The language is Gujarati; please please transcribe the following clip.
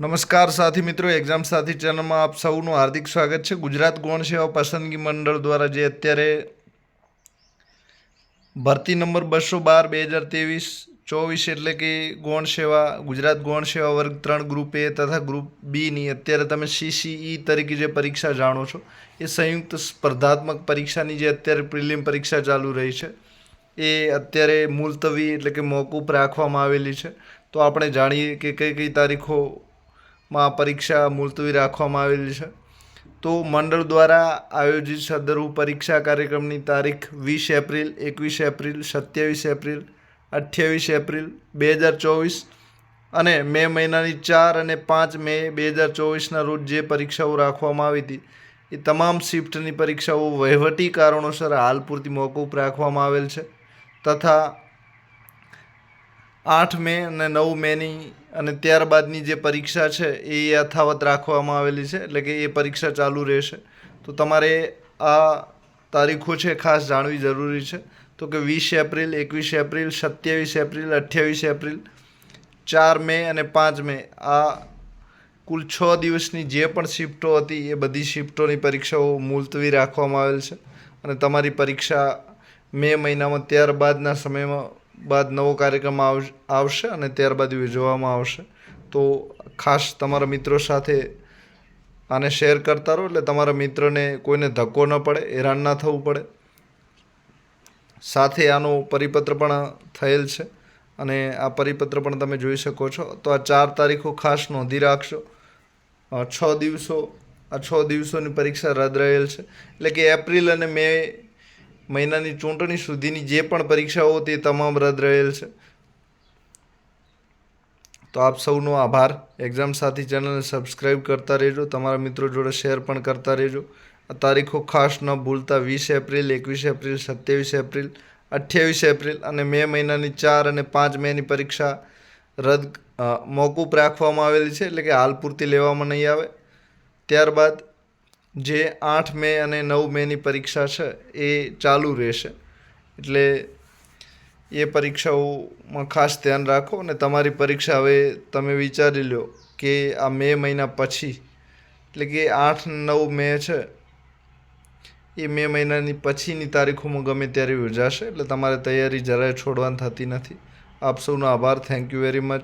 નમસ્કાર સાથી મિત્રો એક્ઝામ સાથી ચેનલમાં આપ સૌનું હાર્દિક સ્વાગત છે. ગુજરાત ગૌણ સેવા પસંદગી મંડળ દ્વારા જે અત્યારે ભરતી નંબર બસો બાર બે હજાર ત્રેવીસ ચોવીસ એટલે કે ગૌણ સેવા, ગુજરાત ગૌણ સેવા વર્ગ ત્રણ ગ્રુપ એ તથા ગ્રુપ બીની અત્યારે તમે સીસીઈ તરીકે જે પરીક્ષા જાણો છો, એ સંયુક્ત સ્પર્ધાત્મક પરીક્ષાની જે અત્યારે પ્રિલિમ પરીક્ષા ચાલુ રહી છે, એ અત્યારે મુલતવી એટલે કે મોકૂફ રાખવામાં આવેલી છે. તો આપણે જાણીએ કે કઈ કઈ તારીખોમાં પરીક્ષા મુલતવી રાખવામાં આવેલી છે. તો મંડળ દ્વારા આયોજિત સદરુ પરીક્ષા કાર્યક્રમની તારીખ વીસ એપ્રિલ, એકવીસ એપ્રિલ, સત્યાવીસ એપ્રિલ, અઠ્યાવીસ એપ્રિલ બે હજાર ચોવીસ અને મે મહિનાની ચાર અને પાંચ મે બે હજાર ચોવીસના રોજ જે પરીક્ષાઓ રાખવામાં આવી હતી, એ તમામ શિફ્ટની પરીક્ષાઓ વહીવટી કારણોસર હાલ પૂરતી મોકૂફ રાખવામાં આવેલ છે તથા આઠ મે અને નવ મેની અને ત્યારબાદની જે પરીક્ષા છે, એ યથાવત રાખવામાં આવેલી છે, એટલે કે એ પરીક્ષા ચાલુ રહેશે. તો તમારે આ તારીખો છે ખાસ જાણવી જરૂરી છે. તો કે વીસ એપ્રિલ, એકવીસ એપ્રિલ, સત્યાવીસ એપ્રિલ, અઠ્યાવીસ એપ્રિલ, ચાર મે અને પાંચ મે. આ કુલ છ દિવસની જે પણ શિફ્ટો હતી, એ બધી શિફ્ટોની પરીક્ષાઓ મુલતવી રાખવામાં આવેલ છે. અને તમારી પરીક્ષા મે મહિનામાં ત્યારબાદના સમયમાં બાદ નવો કાર્યક્રમ આવ- આવશે અને ત્યારબાદ યોજવામાં આવશે. તો ખાસ તમારા મિત્રો સાથે આને શેર કરતા રહો એટલે તમારા મિત્રને કોઈને ધક્કો ન પડે, હેરાન ના થવું પડે. સાથે આનો પરિપત્ર પણ થયેલ છે અને આ પરિપત્ર પણ તમે જોઈ શકો છો. તો આ ચાર તારીખો ખાસ નોંધી રાખશો. છ દિવસો, આ છ દિવસોની પરીક્ષા રદ રહેલ છે. એટલે કે એપ્રિલ અને મે મહિનાની ચૂંટણી સુધીની જે પણ પરીક્ષાઓ તે તમામ રદ રહેલ છે. તો આપ સૌનો આભાર. એક્ઝામ સાથી ચેનલને સબસ્ક્રાઈબ કરતા રહેજો. તમારા મિત્રો જોડે શેર પણ કરતા રહેજો. આ તારીખો ખાસ ન ભૂલતા. વીસ એપ્રિલ, એકવીસ એપ્રિલ, સત્યાવીસ એપ્રિલ, અઠ્યાવીસ એપ્રિલ અને મે મહિનાની ચાર અને પાંચ મેની પરીક્ષા રદ મોકૂફ રાખવામાં આવેલી છે. એટલે કે હાલ પૂરતી લેવામાં નહીં આવે. ત્યારબાદ જે આઠ મે અને નવ મેની પરીક્ષા છે, એ ચાલુ રહેશે. એટલે એ પરીક્ષાઓમાં ખાસ ધ્યાન રાખો અને તમારી પરીક્ષા હવે તમે વિચારી લો કે આ મે મહિના પછી, એટલે કે આઠ નવ મે છે, એ મે મહિનાની પછીની તારીખોમાં ગમે ત્યારે યોજાશે. એટલે તમારે તૈયારી જરાય છોડવાની થતી નથી. આપ સૌનો આભાર. Thank you very much